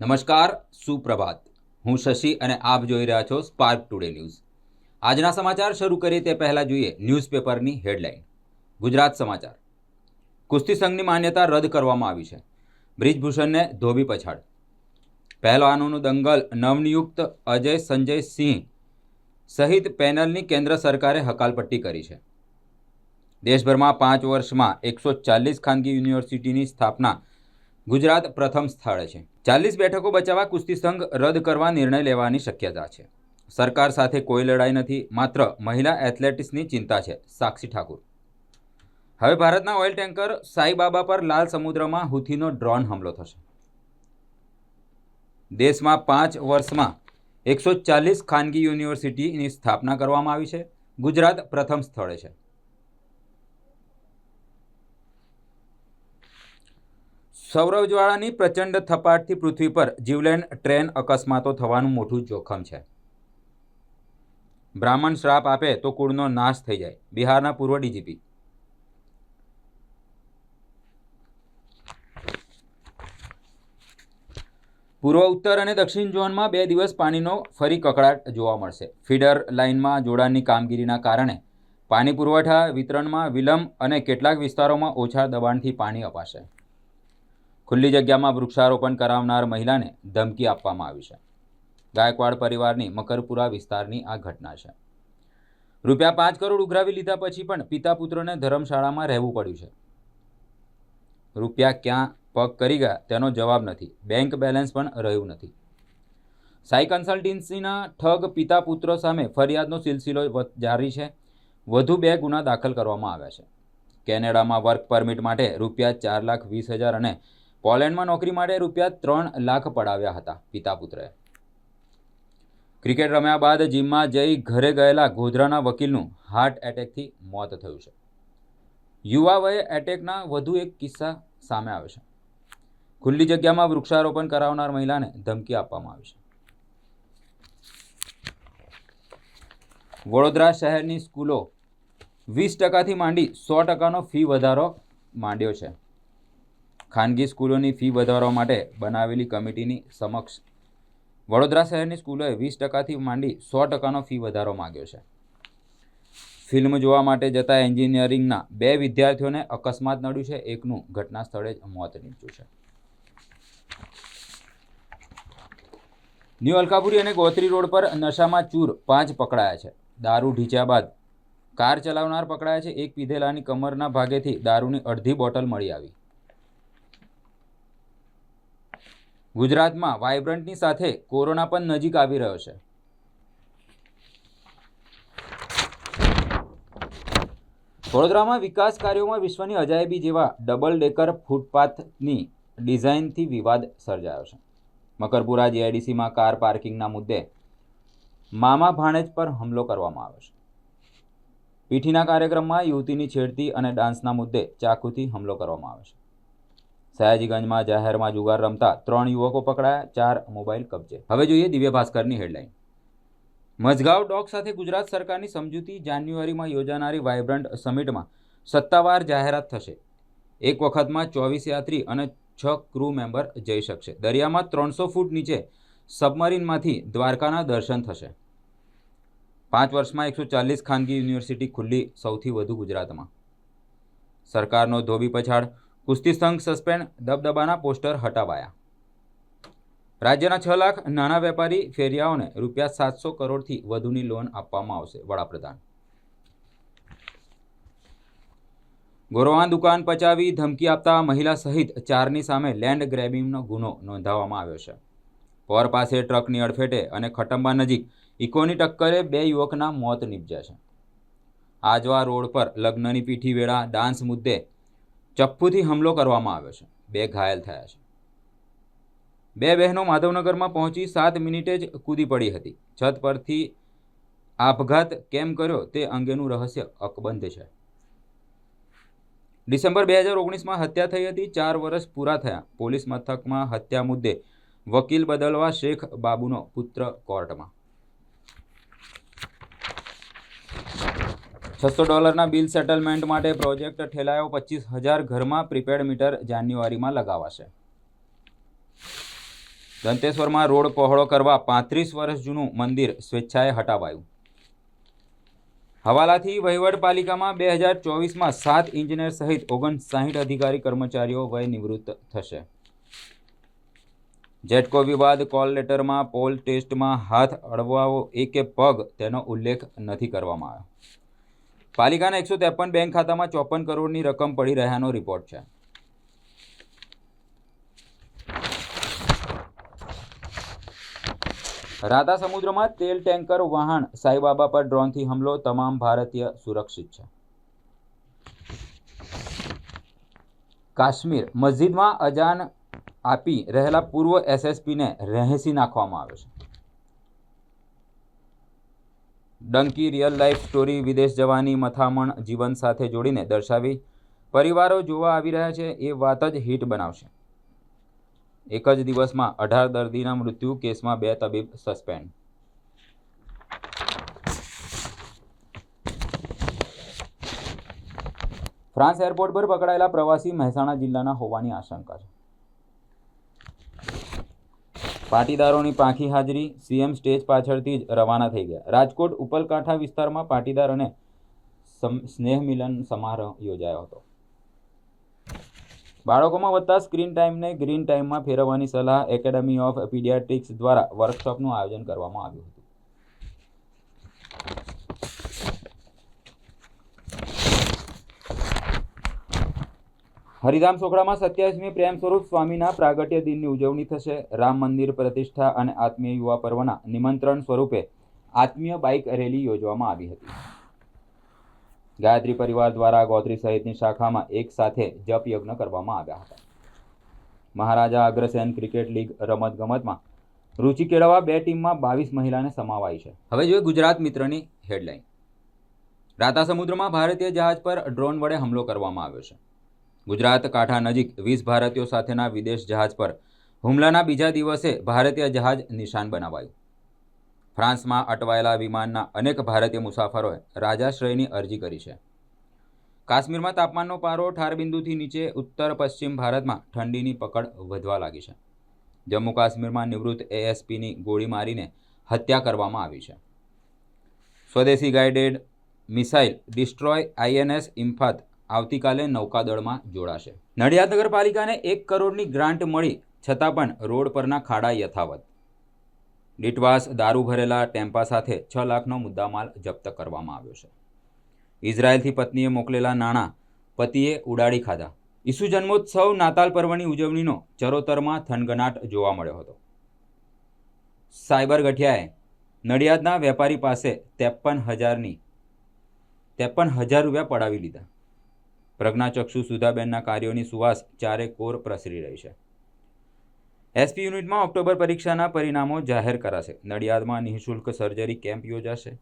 નમસ્કાર, સુપ્રભાત. હું શશી અને આપ જોઈ રહ્યા છો સ્પાર્ક ટુડે ન્યૂઝ આજના સમાચાર શરૂ કરીએ તે પહેલાં જોઈએ ન્યૂઝપેપરની હેડલાઇન. ગુજરાત સમાચાર. કુસ્તી સંઘની માન્યતા રદ કરવામાં આવી છે. બ્રિજભૂષણને ધોબી પછાડ. પહેલવાનોનું દંગલ નવનિયુક્ત અજય સંજય સિંહ સહિત પેનલની કેન્દ્ર સરકારે હકાલપટ્ટી કરી છે. દેશભરમાં પાંચ વર્ષમાં એકસો ચાલીસ ખાનગી યુનિવર્સિટીની સ્થાપના ગુજરાત પ્રથમ સ્થળે છે. ચાલીસ બેઠકો બચાવવા કુસ્તી સંઘ રદ કરવા નિર્ણય લેવાની શક્યતા છે. સરકાર સાથે કોઈ લડાઈ નથી, માત્ર મહિલા એથ્લેટિક્સની ચિંતા છે, સાક્ષી ઠાકુર. હવે ભારતના ઓઇલ ટેન્કર સાઈબાબા પર લાલ સમુદ્રમાં હુથીનો ડ્રોન હુમલો થશે. દેશમાં પાંચ વર્ષમાં એકસો ચાલીસ ખાનગી યુનિવર્સિટીની સ્થાપના કરવામાં આવી છે. ગુજરાત પ્રથમ સ્થળે છે. સૌરવ જ્વાળાની પ્રચંડ થપાટથી પૃથ્વી પર જીવલેણ ટ્રેન અકસ્માતો થવાનું મોટું જોખમ છે. બ્રાહ્મણ શ્રાપ આપે તો કુળનો નાશ થઈ જાય. બિહારના પૂર્વ ડીજીપી. પૂર્વ ઉત્તર અને દક્ષિણ ઝોનમાં બે દિવસ પાણીનો ફરી કકળાટ જોવા મળશે. ફીડર લાઇનમાં જોડાણની કામગીરીના કારણે પાણી પુરવઠા વિતરણમાં વિલંબ અને કેટલાક વિસ્તારોમાં ઓછા દબાણથી પાણી અપાશે. ખુલ્લી જગ્યામાં વૃક્ષારોપણ કરાવનાર મહિલાને ધમકી આપવામાં આવી છે. ગાયકવાડ પરિવારની મકરપુરા વિસ્તારની આ ઘટના છે. રૂપિયા પાંચ કરોડ ઉઘરાવી લીધા પછી પણ પિતા પુત્રને ધર્મશાળામાં રહેવું પડ્યું છે. રૂપિયા ક્યાં પગ કરી ગયા તેનો જવાબ નથી. બેંક બેલેન્સ પણ રહ્યું નથી. સાઈ કન્સલ્ટન્સીના ઠગ પિતા પુત્ર સામે ફરિયાદનો સિલસિલો જારી છે. વધુ બે ગુના દાખલ કરવામાં આવ્યા છે. કેનેડામાં વર્ક પરમિટ માટે રૂપિયા ચાર લાખ વીસ હજાર અને પોલેન્ડમાં નોકરી માટે રૂપિયા ત્રણ લાખ પડાવ્યા હતા, પિતા પુત્રએ. ક્રિકેટ રમ્યા બાદ જીમમાં જઈ ઘરે ગયેલા ગોધરાના વકીલનું હાર્ટ એટેકથી મોત થયું છે. યુવા વયે એટેકના વધુ એક કિસ્સા સામે આવે છે. ખુલ્લી જગ્યામાં વૃક્ષારોપણ કરાવનાર મહિલાને ધમકી આપવામાં આવી છે. વડોદરા શહેરની સ્કૂલો વીસ ટકાથી માંડી સો ટકાનો ફી વધારો માંડ્યો છે. ખાનગી સ્કૂલોની ફી વધારવા માટે બનાવેલી કમિટીની સમક્ષ વડોદરા શહેરની સ્કૂલોએ વીસ ટકાથી માંડી સો ટકાનો ફી વધારો માંગ્યો છે. ફિલ્મ જોવા માટે જતા એન્જિનિયરિંગના બે વિદ્યાર્થીઓને અકસ્માત નડ્યું છે. એકનું ઘટના સ્થળે જ મોત નીપજ્યું છે. ન્યૂ અલકાપુરી અને ગોત્રી રોડ પર નશામાં ચૂર પાંચ પકડાયા છે. દારૂ ઢીંચ્યા બાદ કાર ચલાવનાર પકડાયા છે. એક પીધેલાની કમરના ભાગેથી દારૂની અડધી બોટલ મળી આવી. ગુજરાતમાં વાઇબ્રન્ટની સાથે કોરોના પણ નજીક આવી રહ્યો છે. વડોદરામાં વિકાસ કાર્યોમાં વિશ્વની અજાયબી જેવા ડબલ ડેકર ફૂટપાથની ડિઝાઇનથી વિવાદ સર્જાયો છે. મકરપુરા જીઆઈડીસીમાં કાર પાર્કિંગના મુદ્દે મામા ભાણેજ પર હુમલો કરવામાં આવ્યો છે. પીઠીના કાર્યક્રમમાં યુવતીની છેડતી અને ડાન્સના મુદ્દે ચાકુથી હુમલો કરવામાં આવ્યો છે. સયાજીગંજમાં જાહેરમાં જુગાર રમતા ત્રણ યુવકો પકડાયા, ચાર મોબાઈલ કબજે. હવે જોઈએ દિવ્ય ભાસ્કરની હેડલાઇન મઝગાવ ડોગ સાથે ગુજરાત સરકારની સમજૂતી જાન્યુઆરીમાં યોજાનારી વાઇબ્રન્ટ સમિટમાં સત્તાવાર જાહેરાત થશે. એક વખતમાં ચોવીસ યાત્રી અને છ ક્રૂ મેમ્બર જઈ શકશે. દરિયામાં ત્રણસો ફૂટ નીચે સબમરીનમાંથી દ્વારકાના દર્શન થશે. પાંચ વર્ષમાં એકસો ચાલીસ ખાનગી યુનિવર્સિટી ખુલ્લી સૌથી વધુ ગુજરાતમાં. સરકારનો ધોબી પછાડ કુસ્તી સંઘ સસ્પેન્ડ, દબદબાના પોસ્ટર હટાવાયા. રાજ્યના છ લાખ નાના વેપારી ફેરિયાઓને રૂપિયા સાતસો કરોડથી વધુની લોન આપવામાં આવશે, વડાપ્રધાન. ગોરવાન દુકાન પચાવી ધમકી આપતા મહિલા સહિત ચારની સામે લેન્ડ ગ્રેબિંગનો ગુનો નોંધાવવામાં આવ્યો છે. પોર પાસે ટ્રકની અડફેટે અને ખટંબા નજીક ઇકોની ટક્કરે બે યુવકના મોત નીપજ્યા છે. આજવા રોડ પર લગ્નની પીઠી વેળા, ડાન્સ મુદ્દે ચપ્પુથી હુમલો કરવામાં આવ્યો છે. બે ઘાયલ થયા છે. બે બહેનો માધવનગરમાં પહોંચી સાત મિનિટે જ કૂદી પડી હતી. છત પરથી આપઘાત કેમ કર્યો તે અંગેનું રહસ્ય અકબંધ છે. ડિસેમ્બર બે હજાર ઓગણીસમાં હત્યા થઈ હતી. ચાર વર્ષ પૂરા થયા. પોલીસ મથકમાં હત્યા મુદ્દે વકીલ બદલવા શેખ બાબુનો પુત્ર કોર્ટમાં. છસો ડોલરના બિલ સેટલમેન્ટ માટે પ્રોજેક્ટ ઠેલાયો પચીસ હજાર ઘરમાં પ્રીપેડ મીટર જાન્યુઆરીમાં લગાવાશે. દંતેશ્વરમાં રોડ પહોળો કરવા પાંત્રીસ વર્ષ જૂનું મંદિર સ્વેચ્છાએ હટાવાયું. હવાલાથી વહીવટપાલિકામાં બે હજાર ચોવીસમાં સાત ઇન્જિનિયર સહિત ઓગણસાઠ અધિકારી કર્મચારીઓ વય નિવૃત્ત થશે. જેટકો વિવાદ કોલ લેટરમાં, પોલ ટેસ્ટમાં હાથ અડવાઓ એકે પગ તેનો ઉલ્લેખ નથી કરવામાં આવ્યો. પાલિકાના એકસો ત્રેપન બેંક ખાતામાં ચોપન કરોડની રકમ પડી રહ્યાનો રિપોર્ટ છે. રાધા સમુદ્રમાં તેલ ટેન્કર વાહન સાઈબાબા પર ડ્રોનથી હુમલો, તમામ ભારતીય સુરક્ષિત છે. કાશ્મીર મસ્જિદમાં અજાન આપી રહેલા પૂર્વ એસએસપીને રહેસી નાખવામાં આવ્યો છે. ડંકી રિયલ લાઈફ સ્ટોરી વિદેશ જવાની મથામણ જીવન સાથે જોડીને દર્શાવી પરિવારો જોવા આવી રહ્યા છે, એ વાત જ હિટ બનાવશે. એક જ દિવસમાં અઢાર દર્દીના મૃત્યુ કેસમાં બે તબીબ સસ્પેન્ડ. ફ્રાન્સ એરપોર્ટ પર પકડાયેલા પ્રવાસી મહેસાણા જિલ્લાના હોવાની આશંકા છે. પાટીદારોની પાંખી હાજરી, સીએમ સ્ટેજ પાછળથી જ રવાના થઈ ગયા. રાજકોટ ઉપલકાંઠા વિસ્તારમાં પાટીદાર અને સ્નેહ મિલન સમારોહ યોજાયો હતો. બાળકોમાં વધતા સ્ક્રીન ટાઈમને ગ્રીન ટાઈમમાં ફેરવવાની સલાહ એકેડમી ઓફ પીડિયાટ્રિક્સ દ્વારા વર્કશોપનું આયોજન કરવામાં આવ્યું હતું. હરિધામ સોખડામાં સત્યાવીસમી પ્રેમ સ્વરૂપ સ્વામીના પ્રાગટ્ય દિનની ઉજવણી થશે. રામ મંદિર પ્રતિષ્ઠા અને આત્મીય યુવા પર્વના નિમંત્રણ સ્વરૂપે આત્મીય બાઇક રેલી યોજવામાં આવી હતી. ગાયત્રી પરિવાર દ્વારા ગોત્રી સહિતની શાખામાં એક સાથે જપ યજ્ઞ કરવામાં આવ્યા હતા. મહારાજા અગ્રસેન ક્રિકેટ લીગ રમત ગમતમાં રુચિ કેળવવા બે ટીમમાં બાવીસ મહિલાને સમાવાઈ છે. હવે જોઈએ ગુજરાત મિત્રની હેડલાઇન. રાતા સમુદ્રમાં ભારતીય જહાજ પર ડ્રોન વડે હુમલો કરવામાં આવ્યો છે. ગુજરાત કાંઠા નજીક વીસ ભારતીયો સાથેના વિદેશ જહાજ પર હુમલાના બીજા દિવસે ભારતીય જહાજ નિશાન બનાવાયું. ફ્રાન્સમાં અટવાયેલા વિમાનના અનેક ભારતીય મુસાફરોએ રાજાશ્રયની અરજી કરી છે. કાશ્મીરમાં તાપમાનનો પારો ઠાર બિંદુથી નીચે ઉત્તર પશ્ચિમ ભારતમાં ઠંડીની પકડ વધવા લાગી છે. જમ્મુ કાશ્મીરમાં નિવૃત્ત એએસપીની ગોળી મારીને હત્યા કરવામાં આવી છે. સ્વદેશી guided missile destroyer INS Imphal આવતીકાલે નૌકાદળમાં જોડાશે. નડિયાદ નગરપાલિકાને એક કરોડની ગ્રાન્ટ મળી, છતાં પણ રોડ પરના ખાડા યથાવત. ડીટવાસ દારૂ ભરેલા ટેમ્પા સાથે છ લાખનો મુદ્દામાલ જપ્ત કરવામાં આવ્યો છે. ઇઝરાયલથી પત્નીએ મોકલેલા નાણાં, પતિએ ઉડાડી ખાધા. ઈસુ જન્મોત્સવ નાતાલ પર્વની ઉજવણીનો ચરોતરમાં થનગનાટ જોવા મળ્યો હતો. સાયબર ગઠિયાએ નડિયાદના વેપારી પાસે ત્રેપન હજારની, ત્રેપન હજાર રૂપિયા પડાવી લીધા. પ્રજ્ઞાચક્ષુ સુધાબેનના કાર્યોની સુવાસ ચારે કોર પ્રસરી રહી છે. એસપી યુનિટમાં ઓક્ટોબર પરીક્ષાના પરિણામો જાહેર કરાશે. નડિયાદમાં નિઃશુલ્ક સર્જરી કેમ્પ યોજાશે.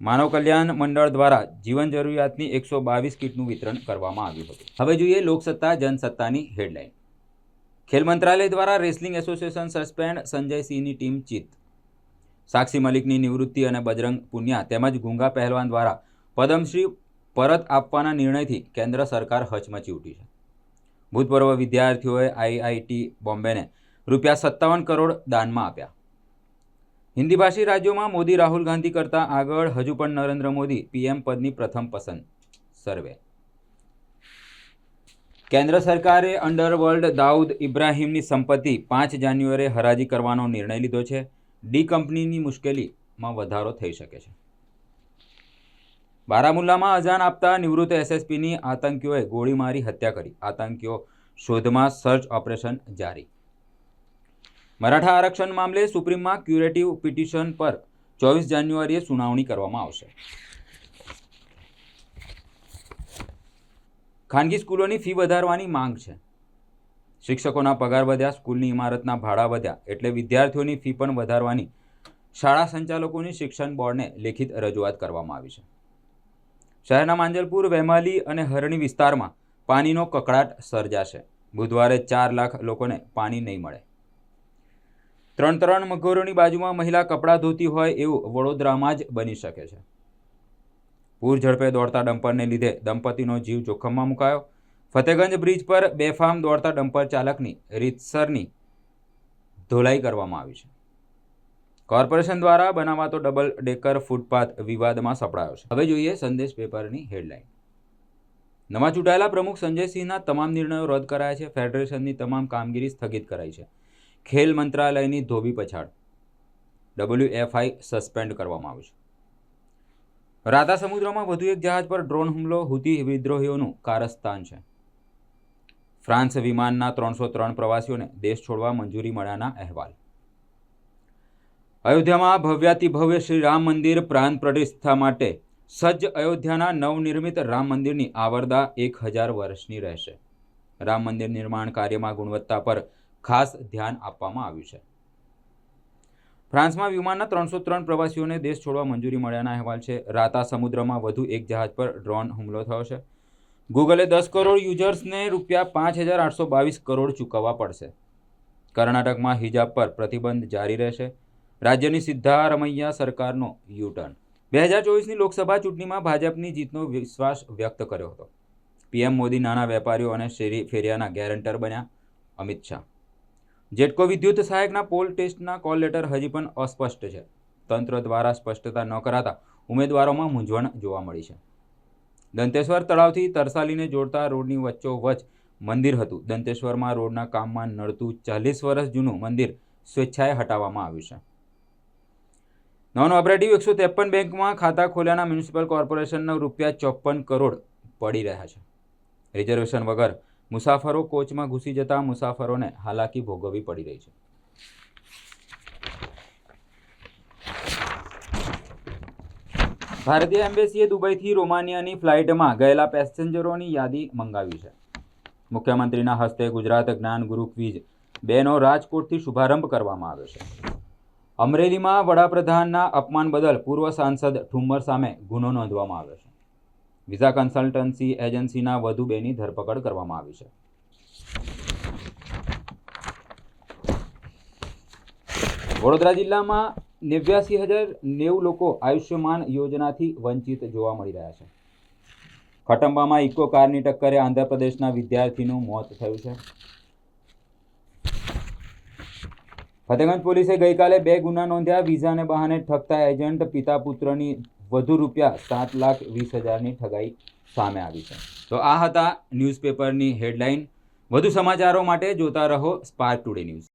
માનવ કલ્યાણ મંડળ દ્વારા જીવન જરૂરિયાતની એકસો બાવીસ કીટનું વિતરણ કરવામાં આવ્યું હતું. હવે જોઈએ લોકસત્તા જનસત્તાની હેડલાઇન. ખેલ મંત્રાલય દ્વારા રેસલિંગ એસોસિએશન સસ્પેન્ડ સંજય સિંહની ટીમ ચિત્ત સાક્ષી મલિકની નિવૃત્તિ અને બજરંગ પુનિયા તેમજ ગુંગા પહેલવાન દ્વારા પદ્મશ્રી પરત આપવાના નિર્ણયથી કેન્દ્ર સરકાર હચમચી ઉઠી છે. ભૂતપૂર્વ વિદ્યાર્થીઓએ આઈઆઈટી બોમ્બેને રૂપિયા સત્તાવન કરોડ દાનમાં આપ્યા. હિન્દીભાષી રાજ્યોમાં મોદી, રાહુલ ગાંધી કરતાં આગળ હજુ પણ નરેન્દ્ર મોદી પીએમ પદની પ્રથમ પસંદ સર્વે. કેન્દ્ર સરકારે અંડરવર્લ્ડ દાઉદ ઇબ્રાહીમની સંપત્તિ પાંચ જાન્યુઆરીએ હરાજી કરવાનો નિર્ણય લીધો છે. ડી કંપનીની મુશ્કેલીમાં વધારો થઈ શકે છે. બારામુલ્લામાં અજાન આપતા નિવૃત્ત એસએસપીની આતંકીઓએ ગોળી મારી હત્યા કરી. આતંકીઓ શોધમાં સર્ચ ઓપરેશન જારી. મરાઠા આરક્ષણ મામલે સુપ્રીમમાં ક્યુરેટિવ પિટિશન પર ચોવીસ જાન્યુઆરીએ સુનાવણી કરવામાં આવશે. ખાનગી સ્કૂલોની ફી વધારવાની માંગ છે. શિક્ષકોના પગાર વધ્યા, સ્કૂલની ઇમારતના ભાડા વધ્યા એટલે વિદ્યાર્થીઓની ફી પણ વધારવાની શાળા સંચાલકોની શિક્ષણ બોર્ડને લેખિત રજૂઆત કરવામાં આવી છે. શહેરના માંજલપુર, વેમાલી અને હરણી વિસ્તારમાં પાણીનો કકળાટ સર્જાશે. બુધવારે ચાર લાખ લોકોને પાણી નહીં મળે. ત્રણ ત્રણ મગરોની બાજુમાં મહિલા કપડાં ધોતી હોય એવું વડોદરામાં જ બની શકે છે. પૂર ઝડપે દોડતા ડમ્પરને લીધે દંપતીનો જીવ જોખમમાં મુકાયો. ફતેગંજ બ્રિજ પર બેફામ દોડતા ડમ્પર ચાલકની રીતસરની ધોલાઈ કરવામાં આવી છે. કોર્પોરેશન દ્વારા બનાવાતો ડબલ ડેકર ફૂટપાથ વિવાદમાં સપડાયો છે. હવે જોઈએ સંદેશ પેપરની હેડલાઇન નવા ચૂંટાયેલા પ્રમુખ સંજયસિંહના તમામ નિર્ણયો રદ કરાયા છે. ફેડરેશનની તમામ કામગીરી સ્થગિત કરાઈ છે. ખેલ મંત્રાલયની ધોબી પછાડ. ડબલ્યુએફઆઈ સસ્પેન્ડ કરવામાં આવ્યું છે. રાતા સમુદ્રમાં વધુ એક જહાજ પર ડ્રોન હુમલો. હુતી વિદ્રોહીઓનું કારસ્તાન છે. ફ્રાન્સ વિમાનના ત્રણસો ત્રણ પ્રવાસીઓને દેશ છોડવા મંજૂરી મળ્યાના અહેવાલ. અયોધ્યામાં ભવ્યાતિ ભવ્ય શ્રી રામ મંદિર પ્રાણ પ્રતિષ્ઠા માટે સજ્જ અયોધ્યાના નવનિર્મિત રામ મંદિરની આવરદા એક હજાર વર્ષની રહેશે. રામ મંદિર નિર્માણ કાર્યમાં ગુણવત્તા પર ખાસ ધ્યાન આપવામાં આવ્યું છે. ફ્રાન્સમાં વિમાનના ત્રણસો ત્રણ પ્રવાસીઓને દેશ છોડવા મંજૂરી મળ્યાના અહેવાલ છે. રાતા સમુદ્રમાં વધુ એક જહાજ પર ડ્રોન હુમલો થયો છે. ગૂગલે દસ કરોડ યુઝર્સને રૂપિયા પાંચ હજાર આઠસો બાવીસ કરોડ ચૂકવવા પડશે. કર્ણાટકમાં હિજાબ પર પ્રતિબંધ જારી રહેશે. રાજ્યની સિદ્ધારમૈયા સરકારનો યુટર્ન. બે હજાર ચોવીસની લોકસભા ચૂંટણીમાં ભાજપની જીતનો વિશ્વાસ વ્યક્ત કર્યો હતો. પીએમ મોદી નાના વેપારીઓ અને શેરી ફેરિયાના ગેરંટર બન્યા અમિત શાહ. જેટકો વિદ્યુત સહાયકના પોલ ટેસ્ટના કોલ લેટર હજી પણ અસ્પષ્ટ છે. તંત્ર દ્વારા સ્પષ્ટતા ન કરાતા ઉમેદવારોમાં મૂંઝવણ જોવા મળી છે. દંતેશ્વર તળાવથી તરસાલીને જોડતા રોડની વચ્ચોવચ્ચ મંદિર હતું. દંતેશ્વરમાં રોડના કામમાં નડતું ચાલીસ વર્ષ જૂનું મંદિર સ્વેચ્છાએ હટાવવામાં આવ્યું છે. નોન ઓપરેટિવ એકસો ત્રેપન બેંકમાં ખાતા ખોલ્યાના મ્યુનિસિપલ કોર્પોરેશનના રૂપિયા ચોપન કરોડ પડી રહ્યા છે. રિઝર્વેશન વગર મુસાફરો કોચમાં ઘૂસી જતા મુસાફરોને હાલાકી ભોગવવી પડી રહી છે. ભારતીય એમ્બેસીએ દુબઈથી રોમાનિયાની ફ્લાઇટમાં ગયેલા પેસેન્જરોની યાદી મંગાવી છે. મુખ્યમંત્રીના હસ્તે ગુજરાત જ્ઞાન ગુરુ ક્વિઝ બેનો રાજકોટથી શુભારંભ કરવામાં આવ્યો છે. અમરેલીમાં વડાપ્રધાનના અપમાન બદલ પૂર્વ સાંસદ ઠુમ્મર સામે ગુનો નોંધવામાં આવ્યો છે. વિઝા કન્સલ્ટન્સી એજન્સીના વધુ બેની ધરપકડ કરવામાં આવી છે. વડોદરા જિલ્લામાં નેવ્યાસી હજાર નેવું લોકો આયુષ્યમાન યોજનાથી વંચિત જોવા મળી રહ્યા છે. ખટંબામાં ઇકો કારની ટક્કરે આંધ્રપ્રદેશના વિદ્યાર્થીનું મોત થયું છે. ફતેગંજ પોલીસે ગઈકાલે બે ગુના નોંધ્યા. વિઝાને બહાને ઠગતા એજન્ટ પિતા પુત્રની વધુ રૂપિયા સાત લાખ વીસ હજારની ઠગાઈ સામે આવી છે. તો આ હતા ન્યૂઝપેપરની હેડલાઇન. વધુ સમાચારો માટે જોતા રહો સ્પાર્ક ટુડે ન્યૂઝ.